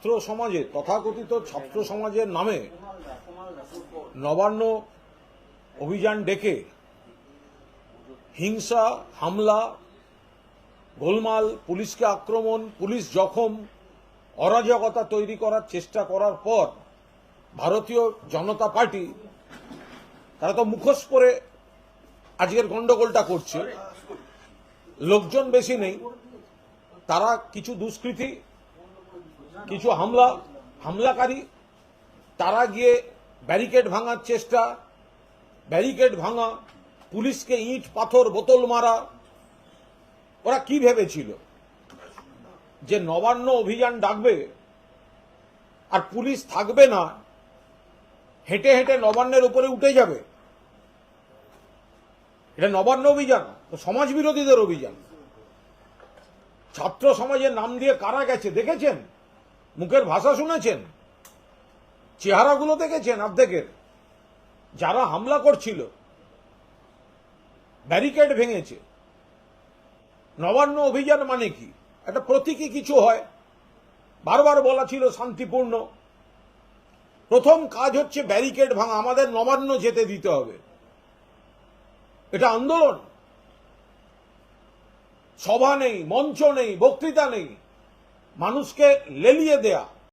ছাত্র সমাজে, তথাকথিত ছাত্র সমাজের নামে নবান্ন অভিযান ডেকে হিংসা, হামলা, গোলমাল, পুলিশকে আক্রমণ, পুলিশ জখম, অরাজকতা তৈরি করার চেষ্টা করার পর ভারতীয় জনতা পার্টি, তারা তো মুখোশ পরে আজকের গন্ডগোলটা করছে। লোকজন বেশি নেই, তারা কিছু দুষ্কৃতী কিছু হামলা, হামলাকারী, তারা গিয়ে ব্যারিকেড ভাঙার চেষ্টা ব্যারিকেড ভাঙা, পুলিশকে ইট, পাথর, বোতল মারা, ওরা কি ভেবেছিল? যে নবান্ন অভিযান ডাকবে আর পুলিশ থাকবে না, হেঁটে হেঁটে নবান্নের উপরে উঠে যাবে। এটা নবান্ন অভিযান সমাজ বিরোধীদের অভিযান। ছাত্র সমাজের নাম দিয়ে কারা গেছে, দেখেছেন? মুখের ভাষা শুনেছেন? চেহারাগুলো দেখেছেন অর্ধেকের যারা হামলা করছিল, ব্যারিকেড ভেঙেছে। নবান্ন অভিযান মানে কি? একটা প্রতীকী কিছু হয়। বারবার বলা ছিল শান্তিপূর্ণ। প্রথম কাজ হচ্ছে ব্যারিকেড ভাঙা, আমাদের নবান্ন যেতে দিতে হবে। এটা আন্দোলন। সভা নেই, মঞ্চ নেই, বক্তৃতা নেই। মানুষকে লেলিয়ে দেয়া।